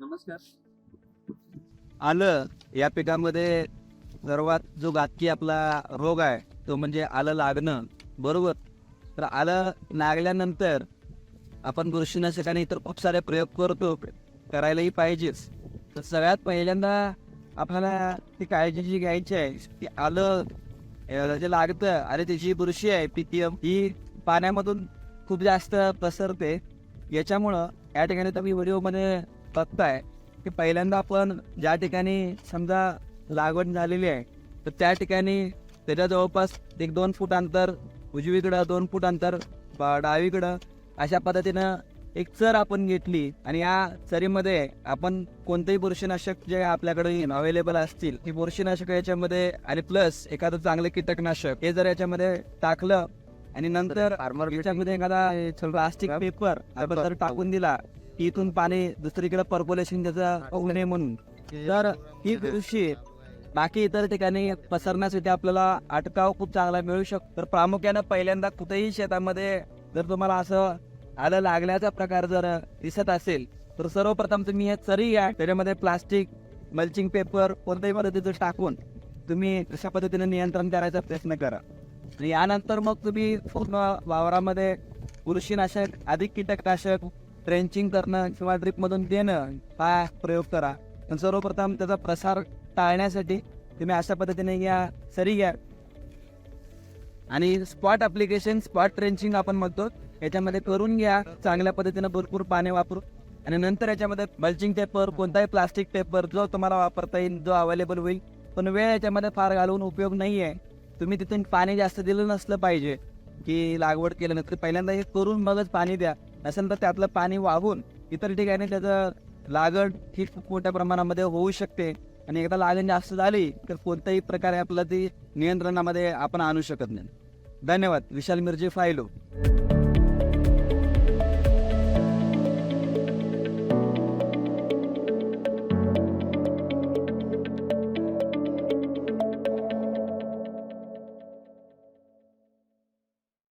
नमस्कार. आलं या पिकामध्ये सर्वात जो घातकी आपला रोग आहे तो म्हणजे आलं लागणं. बरोबर? तर आलं लागल्यानंतर आपण बुरशीनाशकाने इतर खूप सारे प्रयोग करतो करायलाही पाहिजेच. तर सगळ्यात पहिल्यांदा आपल्याला ती काळजी जी घ्यायची आहे ती आलं जे लागतं आणि त्याची बुरशी आहे पीटीएम ही पाण्यामधून खूप जास्त पसरते. याच्यामुळं या ठिकाणी तुम्ही व्हिडिओमध्ये बघताय की पहिल्यांदा आपण ज्या ठिकाणी समजा लागवड झालेली आहे तर त्या ठिकाणी त्याच्या जवळपास एक दोन फूट अंतर उजवीकडं दोन फूट अंतर डावीकडं अशा पद्धतीनं एक चर आपण घेतली आणि या चरीमध्ये आपण कोणतेही बुरशीनाशक जे आपल्याकडे अवेलेबल असतील हे बुरशीनाशक याच्यामध्ये आणि प्लस एखादं चांगलं कीटकनाशक हे जर याच्यामध्ये टाकलं आणि नंतर याच्यामध्ये एखादा प्लास्टिक पेपर आपण जर टाकून दिला की इथून पाणी दुसरीकडे पर्प्युलेशन त्याचं होऊ नये म्हणून. तर ही दृश्य बाकी इतर ठिकाणी पसरण्यासाठी आपल्याला अटकाव खूप चांगला मिळू शकतो तर प्रामुख्यानं पहिल्यांदा कुठेही शेतामध्ये जर तुम्हाला असं आलं लागल्याचा प्रकार जर दिसत असेल तर सर्वप्रथम तुम्ही हे चरी घ्या त्याच्यामध्ये प्लास्टिक मल्चिंग पेपर कोणत्याही पद्धतीचं टाकून तुम्ही तशा पद्धतीने नियंत्रण करायचा प्रयत्न करा. यानंतर मग तुम्ही पूर्ण वावरामध्ये बुरशीनाशक अधिक कीटकनाशक ट्रेंचिंग करणं किंवा ड्रिपमधून देणं हा प्रयोग करा. पण सर्वप्रथम त्याचा प्रसार टाळण्यासाठी तुम्ही अशा पद्धतीने घ्या सरी घ्या. आणि स्पॉट ॲप्लिकेशन स्पॉट ट्रेंचिंग आपण म्हणतो याच्यामध्ये करून घ्या. चांगल्या पद्धतीनं भरपूर पाणी वापरून आणि नंतर याच्यामध्ये मल्चिंग पेपर कोणताही प्लास्टिक पेपर जो तुम्हाला वापरता येईल जो अवेलेबल होईल पण वेळ याच्यामध्ये फार घालवून उपयोग नाही आहे तुम्ही तिथून पाणी जास्त दिलं नसलं पाहिजे. की लागवड केल्यानंतर पहिल्यांदा हे करून मगच पाणी द्या. नसेल तर त्यातलं पाणी वाहून इतर ठिकाणी त्याचं लागण ही खूप मोठ्या प्रमाणामध्ये होऊ शकते. आणि एकदा लागण जास्त झाली तर कोणत्याही प्रकारे आपलं ती नियंत्रणामध्ये आपण आणू शकत नाही. धन्यवाद. विशाल मिरजी फायलो